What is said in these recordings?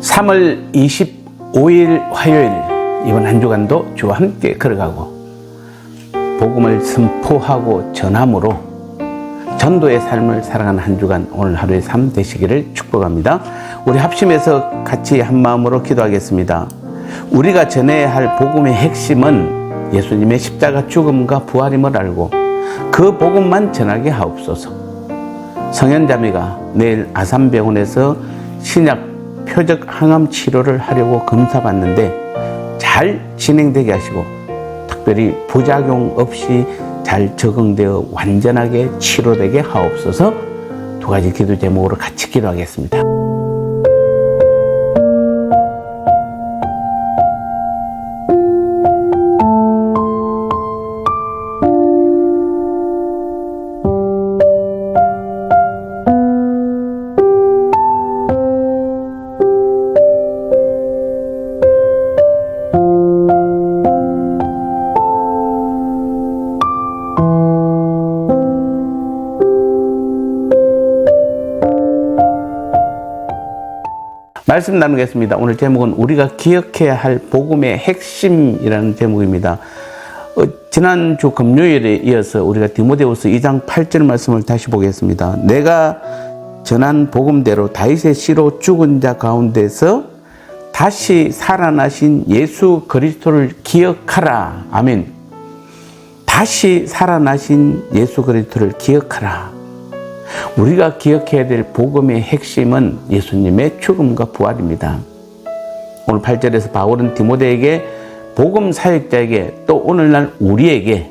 3월 25일 화요일 이번 한 주간도 주와 함께 걸어가고 복음을 선포하고 전함으로 전도의 삶을 살아가는 한 주간 오늘 하루의 삶 되시기를 축복합니다. 우리 합심해서 같이 한 마음으로 기도하겠습니다. 우리가 전해야 할 복음의 핵심은 예수님의 십자가 죽음과 부활임을 알고 그 복음만 전하게 하옵소서. 성현자매가 내일 아산병원에서 신약 표적 항암 치료를 하려고 검사받는데 잘 진행되게 하시고 특별히 부작용 없이 잘 적응되어 완전하게 치료되게 하옵소서 두 가지 기도 제목으로 같이 기도하겠습니다. 말씀 나누겠습니다. 오늘 제목은 우리가 기억해야 할 복음의 핵심이라는 제목입니다. 어, 지난주 금요일에 이어서 우리가 디모데후서 2장 8절 말씀을 다시 보겠습니다. 내가 전한 복음대로 다윗의 씨로 죽은 자 가운데서 다시 살아나신 예수 그리스도를 기억하라. 아멘. 다시 살아나신 예수 그리스도를 기억하라. 우리가 기억해야 될 복음의 핵심은 예수님의 죽음과 부활입니다. 오늘 8절에서 바울은 디모데에게 복음 사역자에게 또 오늘날 우리에게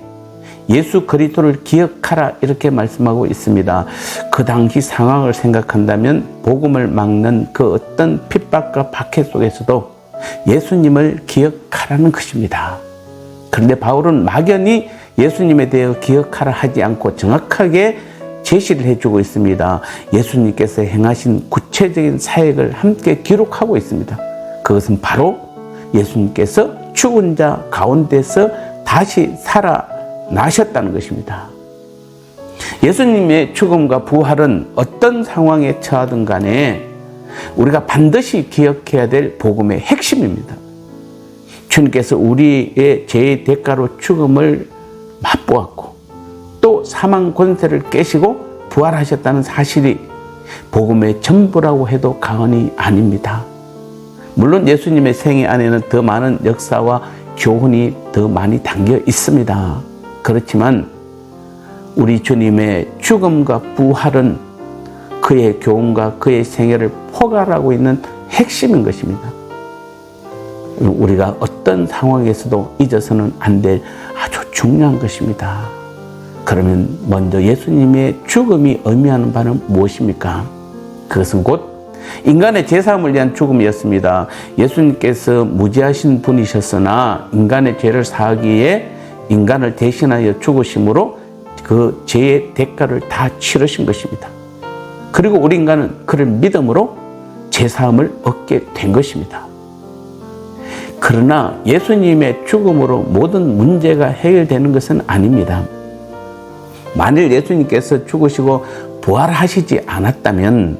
예수 그리스도를 기억하라 이렇게 말씀하고 있습니다. 그 당시 상황을 생각한다면 복음을 막는 그 어떤 핍박과 박해 속에서도 예수님을 기억하라는 것입니다. 그런데 바울은 막연히 예수님에 대해 기억하라 하지 않고 정확하게 제시를 해주고 있습니다. 예수님께서 행하신 구체적인 사역을 함께 기록하고 있습니다. 그것은 바로 예수님께서 죽은 자 가운데서 다시 살아나셨다는 것입니다. 예수님의 죽음과 부활은 어떤 상황에 처하든 간에 우리가 반드시 기억해야 될 복음의 핵심입니다. 주님께서 우리의 죄의 대가로 죽음을 맛보았고 또 사망 권세를 깨시고 부활하셨다는 사실이 복음의 전부라고 해도 과언이 아닙니다. 물론 예수님의 생애 안에는 더 많은 역사와 교훈이 더 많이 담겨 있습니다. 그렇지만 우리 주님의 죽음과 부활은 그의 교훈과 그의 생애를 포괄하고 있는 핵심인 것입니다. 우리가 어떤 상황에서도 잊어서는 안 될 아주 중요한 것입니다. 그러면 먼저 예수님의 죽음이 의미하는 바는 무엇입니까? 그것은 곧 인간의 제사함을 위한 죽음이었습니다. 예수님께서 무지하신 분이셨으나 인간의 죄를 사하기에 인간을 대신하여 죽으심으로 그 죄의 대가를 다 치르신 것입니다. 그리고 우리 인간은 그를 믿음으로 제사함을 얻게 된 것입니다. 그러나 예수님의 죽음으로 모든 문제가 해결되는 것은 아닙니다. 만일 예수님께서 죽으시고 부활하시지 않았다면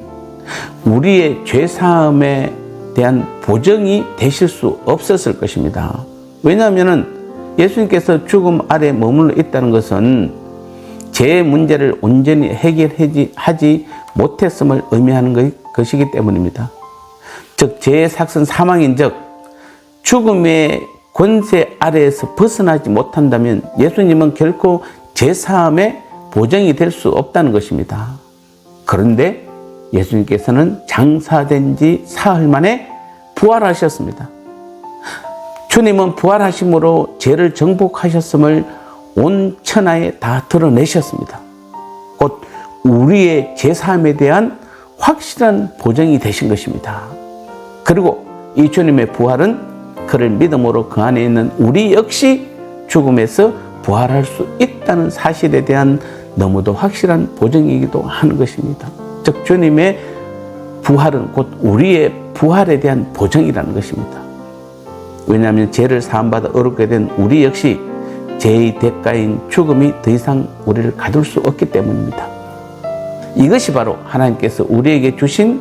우리의 죄사함에 대한 보정이 되실 수 없었을 것입니다. 왜냐하면 예수님께서 죽음 아래 머물러 있다는 것은 제 문제를 온전히 해결하지 못했음을 의미하는 것이기 때문입니다. 즉, 죄의 삭선 사망인 즉, 죽음의 권세 아래에서 벗어나지 못한다면 예수님은 결코 제사함의 보정이 될 수 없다는 것입니다. 그런데 예수님께서는 장사된 지 사흘 만에 부활하셨습니다. 주님은 부활하심으로 죄를 정복하셨음을 온 천하에 다 드러내셨습니다. 곧 우리의 제사함에 대한 확실한 보정이 되신 것입니다. 그리고 이 주님의 부활은 그를 믿음으로 그 안에 있는 우리 역시 죽음에서 부활할 수 있다는 사실에 대한 너무도 확실한 보증이기도 하는 것입니다. 즉, 주님의 부활은 곧 우리의 부활에 대한 보증이라는 것입니다. 왜냐하면 죄를 사함받아 어렵게 된 우리 역시 죄의 대가인 죽음이 더 이상 우리를 가둘 수 없기 때문입니다. 이것이 바로 하나님께서 우리에게 주신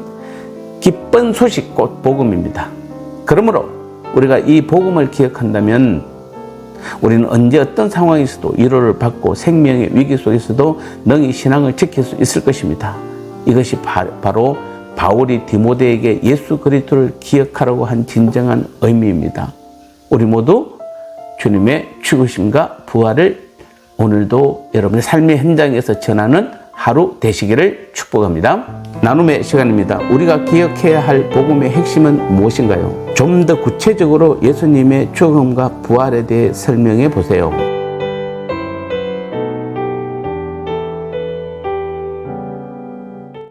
기쁜 소식 곧 복음입니다. 그러므로 우리가 이 복음을 기억한다면 우리는 언제 어떤 상황에서도 위로를 받고 생명의 위기 속에서도 능히 신앙을 지킬 수 있을 것입니다. 이것이 바, 로 바울이 디모데에게 예수 그리스도를 기억하라고 한 진정한 의미입니다. 우리 모두 주님의 죽으심과 부활을 오늘도 여러분의 삶의 현장에서 전하는 하루 되시기를 축복합니다. 나눔의 시간입니다. 우리가 기억해야 할 복음의 핵심은 무엇인가요? 좀 더 구체적으로 예수님의 죽음과 부활에 대해 설명해 보세요.